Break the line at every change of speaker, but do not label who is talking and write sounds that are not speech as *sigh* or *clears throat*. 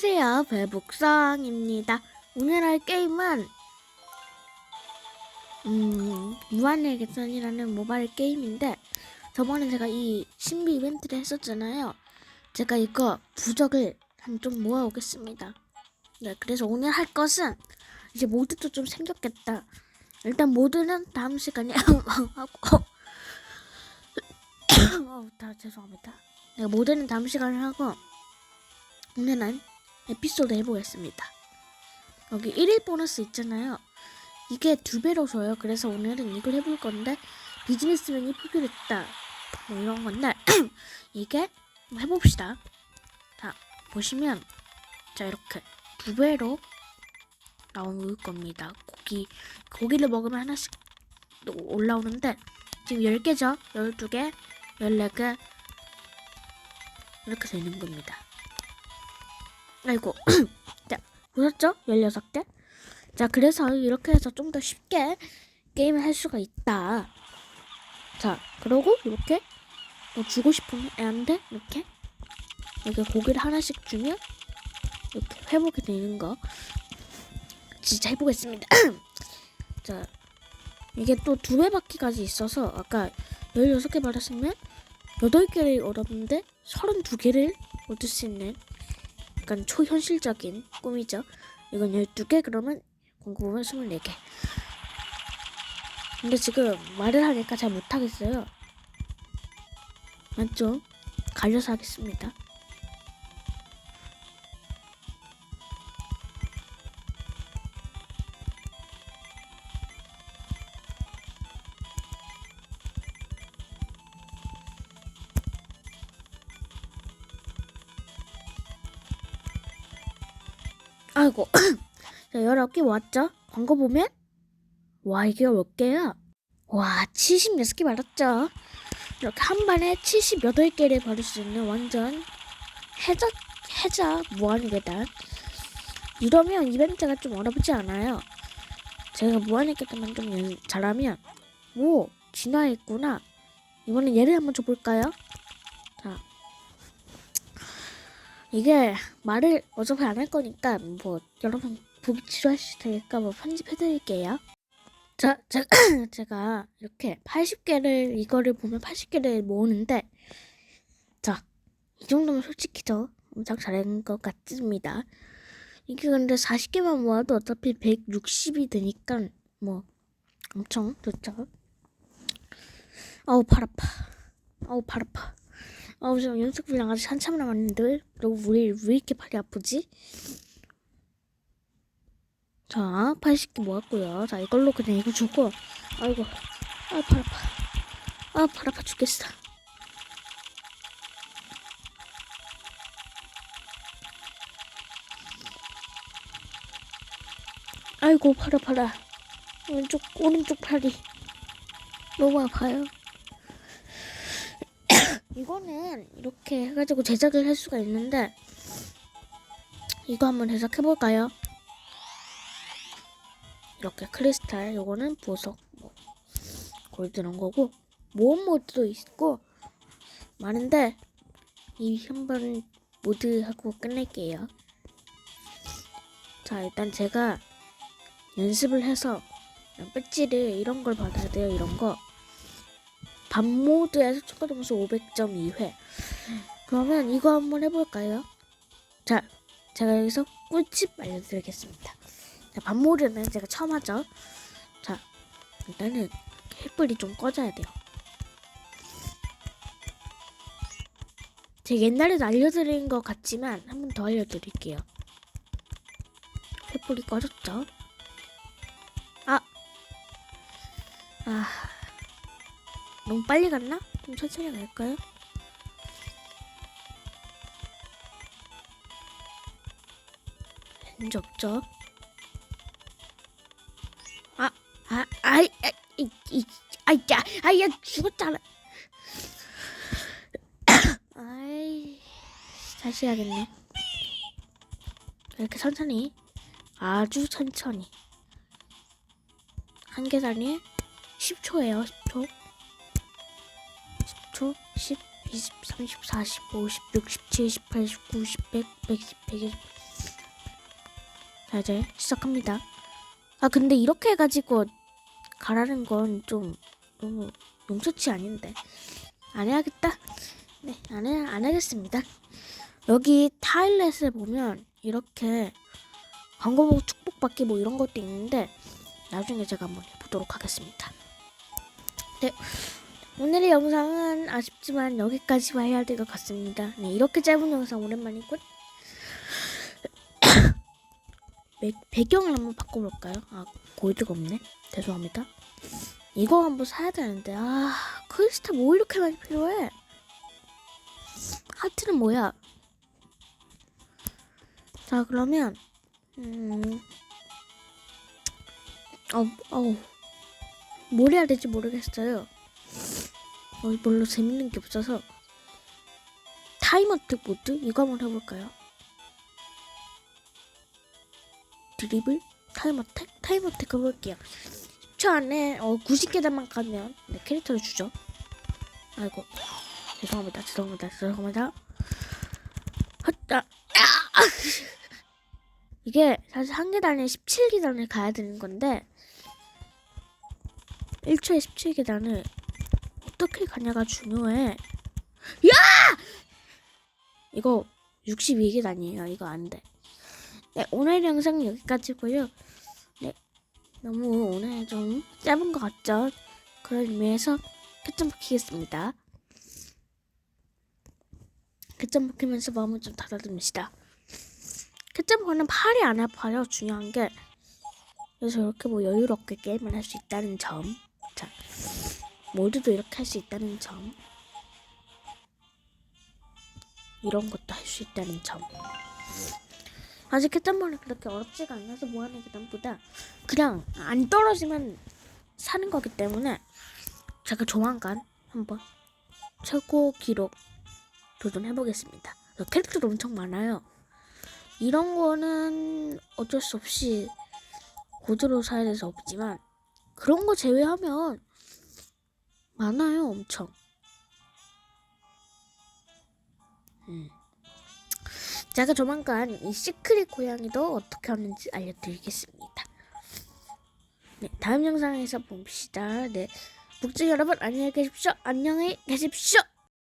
안녕하세요. 배북성입니다. 오늘 할 게임은 음, 무한의 계산이라는 모바일 게임인데 저번에 제가 이 신비 이벤트를 했었잖아요. 제가 이거 부적을 한 좀 모아오겠습니다. 네, 그래서 오늘 할 것은 이제 모드도 좀 생겼겠다. 일단 모드는 다음 시간에 *laughs* 하고 *coughs* 어, 다 죄송합니다. 네, 모드는 다음 시간에 하고 오늘은 에피소드 해보겠습니다. 여기 1일 보너스 있잖아요. 이게 두 배로 줘요. 그래서 오늘은 이걸 해볼 건데 비즈니스맨이 포기했다. 뭐 이런 건데 *clears throat* 이게 해봅시다. 자 보시면 자 이렇게 두 배로 나올 겁니다. 고기 고기를 먹으면 하나씩 또 올라오는데 지금 10개죠? 12개, 14개 이렇게 되는 겁니다. 아이고. *clears throat* 자 보셨죠? 16개? 자 그래서 이렇게 해서 좀 더 쉽게 게임을 할 수가 있다. 자 그러고 이렇게 뭐 주고 싶은 애한테 이렇게 이렇게 고기를 하나씩 주면 이렇게 회복이 되는 거 진짜 해보겠습니다. *clears throat* 자 이게 또 두배 받기까지 있어서 아까 16개 받았으면 8개를 얻었는데 32개를 얻을 수 있는 약간 초현실적인 꿈이죠. 이건 12개 그러면 공구 보면 24개. 근데 지금 말을 하니까 잘 못하겠어요. 난좀 갈려서 하겠습니다. 아이고 *clears throat* 자 19개 왔죠? 광고 보면 와 이게 몇 개야? 와 76개 받았죠? 이렇게 한 번에 78개를 받을 수 있는 완전 해자 해자 무한의 계단 이러면 이벤트가 좀 어렵지 않아요 제가 무한의 계단만 좀 연- 잘하면 오 진화했구나 이번엔 예를 한번 줘볼까요? 자 이게 말을 어차피 안 할 거니까 뭐 여러분 보기 싫어하실 테니까 뭐 편집해드릴게요. 자, 제, *clears throat* 제가 이렇게 80개를 이거를 보면 80개를 모으는데 자, 이 정도면 솔직히 저 엄청 잘한 것 같습니다. 이게 근데 40개만 모아도 어차피 160이 되니까 뭐 엄청 좋죠. 아우 발 아파. 아우 발 아파. 아우 지금 연습 분량 아직 한참 남았는데 그리고 왜, 왜 이렇게 팔이 아프지? 자 80개 모았고요 자 이걸로 그냥 이거 주고 아이고 아발 아파. 아발 아파 죽겠어. 아이고 팔 아파라 왼쪽 오른쪽 팔이 너무 아파요 이거는 이렇게 해가지고 제작을 할 수가 있는데 이거 한번 제작해 볼까요? 이렇게 크리스탈 요거는 보석 뭐 골드 이런 거고 모험 모드도 있고 많은데 이 한번 모드 하고 끝낼게요. 자 일단 제가 연습을 해서 배지를 이런 걸 받아야 돼요 이런 거. 반 모드에서 추가 점수 500점 2회. 그러면 이거 한번 해볼까요? 자, 제가 여기서 꿀팁 알려드리겠습니다. 자, 반 모드는 제가 처음 하죠. 자, 일단은 횃불이 좀 꺼져야 돼요. 제가 옛날에도 알려드린 것 같지만 한 번 더 알려드릴게요. 횃불이 꺼졌죠? 아, 아. 너무 빨리 갔나? 좀 천천히 갈까요? 렌즈 없죠? 아, 아, 아이, 아, 이, 이, 아이, 야, 아이, 야, 죽었잖아. *coughs* 아이, 다시 해야겠네. 이렇게 천천히, 아주 천천히. 한 계단에 10초예요, 10초. 10초, 10, 20, 30, 40, 50, 60, 70, 80, 90, 100, 110, 120, 자 이제 시작합니다. 아 근데 이렇게 해가지고 가라는 건 좀 너무 용서치 아닌데 안 해야겠다. 네, 안, 해, 안 하겠습니다. 여기 타일렛에 보면 이렇게 광고 보고 축복받기 뭐 이런 것도 있는데 나중에 제가 한번 해보도록 하겠습니다. 네, 오늘의 영상은 아쉽지만 여기까지 와야 될것 같습니다. 네, 이렇게 짧은 영상 오랜만이군. *coughs* 배, 배경을 한번 바꿔볼까요? 아, 골드가 없네. 죄송합니다. 이거 한번 사야 되는데 아 크리스탈 뭐 이렇게 많이 필요해? 하트는 뭐야? 자 그러면 음, 어, 어, 뭘 해야 될지 모르겠어요. 어, 별로 재밌는 게 없어서 타임어택 모드 이거 한번 해볼까요? 드리블 타임어택 타임어택 해볼게요. 10초 안에 어, 90계단만 가면 네, 캐릭터를 주죠. 아이고 죄송합니다 죄송합니다 죄송합니다. 헛다 아! *laughs* 이게 사실 한 계단에 17계단을 가야 되는 건데 1초에 17계단을 어떻게 가냐가 중요해. 야! 이거 62계단이에요. 이거 안 돼. 네, 오늘 영상 여기까지고요. 네, 너무 오늘 좀 짧은 것 같죠? 그런 의미에서 끝점 박히겠습니다. 끝점 박히면서 마음을 좀 닫아둡시다. 끝점 박는 팔이 안 아파요. 중요한 게 그래서 이렇게 뭐 여유롭게 게임을 할 수 있다는 점. 자, 모두도 이렇게 할 수 있다는 점. 이런 것도 할 수 있다는 점. 아직 캐점볼은 그렇게 어렵지가 않아서 모아내 계단보다 그냥 안 떨어지면 사는 거기 때문에 제가 조만간 한번 최고 기록 도전해 보겠습니다. 캐릭터도 엄청 많아요. 이런 거는 어쩔 수 없이 고드로 사야 돼서 없지만 그런 거 제외하면 많아요, 엄청. 음. 제가 조만간 이 시크릿 고양이도 어떻게 하는지 알려드리겠습니다. 네, 다음 영상에서 봅시다. 네, 북주 여러분 안녕히 계십시오. 안녕히 계십시오.